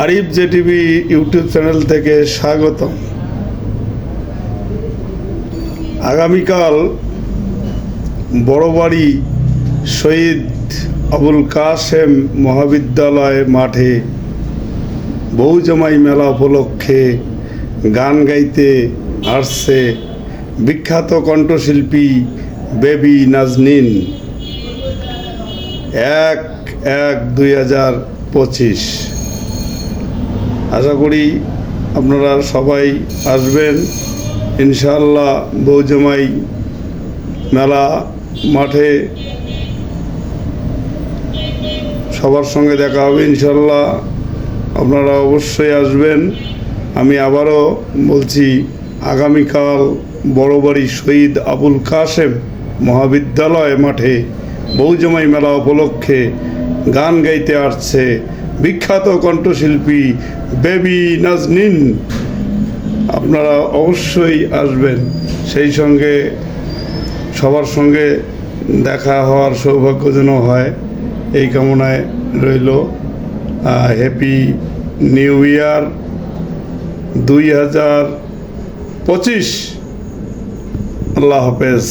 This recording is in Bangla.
Arif J TV YouTube channel থেকে স্বাগতম। আগামীকাল বড়বাড়ি শহীদ আবুল কাসেম মহাবিদ্যালয় মাঠে বহুজমাই মেলা উপলক্ষে গান গাইতে আসছে বিখ্যাত কণ্ঠশিল্পী বেবি নাজনীন। এক এক দুই হাজার পঁচিশ। আশা করি আপনারা সবাই আসবেন। ইনশাআল্লাহ বৌজমাই মেলা মাঠে সবার সঙ্গে দেখা হবে। ইনশাল্লাহ আপনারা অবশ্যই আসবেন। আমি আবারও বলছি, আগামীকাল বড়বাড়ি শহীদ আবুল কাশেম মহাবিদ্যালয় মাঠে বৌজমাই মেলা উপলক্ষে গান গাইতে আসছে। বিখ্যাত কণ্ঠশিল্পী বেবি নাজনিন। আপনারা অবশ্যই আসবেন। সেই সঙ্গে সবার সঙ্গে দেখা হওয়ার সৌভাগ্য যেন হয়, এই কামনায় রইল। হ্যাপি নিউ ইয়ার দুই হাজার পঁচিশ। আল্লাহ হাফেজ।